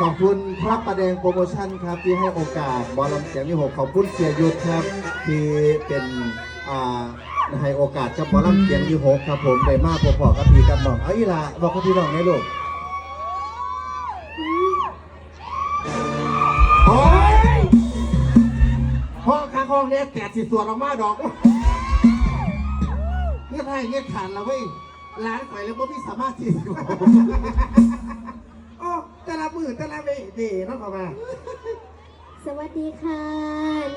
ขอบคุณพระประแดงโปรโมชั่นครับที่ให้โอกาสบอลลำเสียงที่หกขอบคุณเสียยุทธครับที่เป็นอ่าให้โอกาสกับบอลลำเสียงที่หกครับ ผมได้มากพอๆกับพี่กับน้องเอาอีหละบอกกับพี่น้องให้ลูกโอ้ยห้องข้างห้องเนี้ยแกะสิส่วนออกมาดอกเงี้ยไทยเงี้ยขันแล้วเว้ย ร้านไปแล้วพ่พี่สามารถที่โอ้แต่ละมือแต่ละเวทีเนาะเข้ามาสวัสดีค่ะ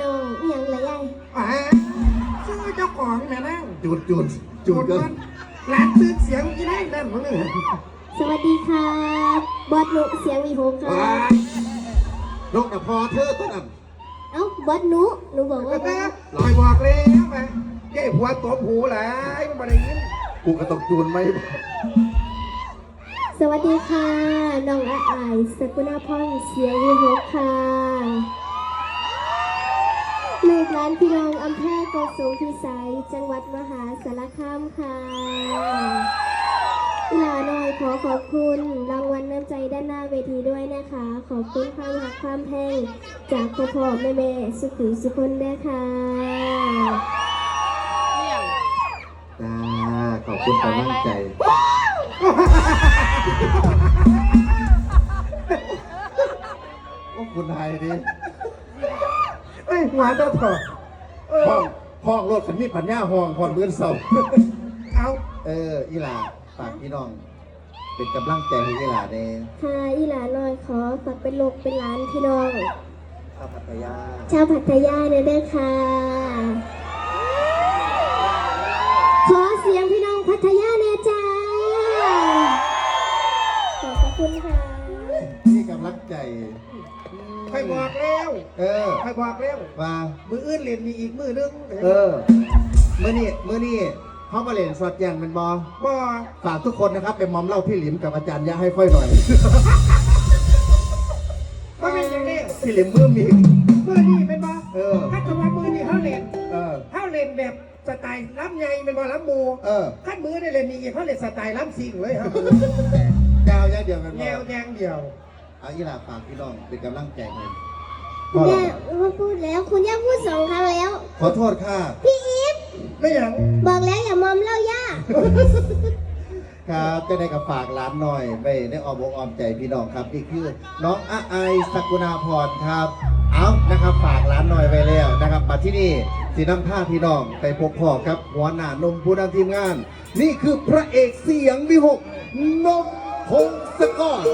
น้องอิหยังไรยายอ่าชื่อเจ้าของแม่นั่งจูดจูดจูดกันร้านซื้อเสียงอีนั่งนั่นของหนึ่งสวัสดีค่ะบอสนุเสียงวีโฮค่ะว้ายนกแต่พอเธอตัวนั้นเอ้าบอสนุหนูบอกก็ว่าแต่ลอยบอกแล้วไปเจ้หัวตบหูหลายมันมาได้ยิน กูก็ต้องจูนไหมสวัสดีค่ะ น้องอาอายสกุณาพรเสียงวีโฮค่ะลูกหลานพี่น้องอำเภอโกสุมพิสัย จังหวัดมหาสารคามค่ะอีหลาน้อยขอขอบคุณรางวัลน้ำใจด้านหน้าเวทีด้วยนะคะ ขอบคุณความหักความแพงจากพ่อพ่อแม่แม่สุขุสุคนด้วยค่ะ ขอบคุณกำลังใจ โอ้คุณนายดิเอ้ยหัวเจ้าเถอะเออห้องห้องรถขันมีปัญญาห้องห้องเบือนเสาเอาเออ อีหลาฝากพี่น้อง เป็นกำลังใจให้อีหลาเด้ค่ะอีหลาน้อยขอฝากเป็นลูกเป็นหลานพี่น้อง ข้าวผัดกะยา ชาวพัทยาเนี่ยด้วยค่ะ บอกแล้วเออใครบอกแล้วว่ามืออื่นเล่นมีอีกมือนึงเออมื่อนี้มื่อนี้เขามาเล่นสอดแยงเป็นบอบ่ฝากทุกคนนะครับเป็นมอมเล่าพี่หลิมกับอาจารย์ยะให้ค่อยหน่อยก็เป็นอย่างนี้พี่หลิมมือมีมือนี่เป็นบ่เออถ้าคำว่ามือนี่เขาเล่นเออเขาเล่นแบบสไตล์ล้ำใหญ่เป็นบ่ล้ำหมูเออขั้นมือได้เล่นนี่อีกเขาเล่นสไตล์ล้ำซิงเลยครับยาวอยางเดียวกันบแนอวแยงเดียว เอาอีหลาฝากพี่น้องเป็นกำลังใจให้คุณย่าว่าพูดแล้วคุณย่าพูดสองครั้งแล้ว ขอโทษค่ะพี่อีฟไม่อย่างบอกแล้วอย่ามอมเล่าย่าครับจะได้กับฝากร้านหน่อยไปได้ออมอกออมใจพี่น้องครับนี่คือน้องอาไอสกุณาพรครับ เอานะครับฝากร้านหน่อยไปแล้วนะครับมาที่นี่สีน้ำผ้าพี่น้องไปพบพ่อครับหัวหน้านมผู้นำทีมงาน นี่คือพระเอกเสียงวิหกนมพงศกร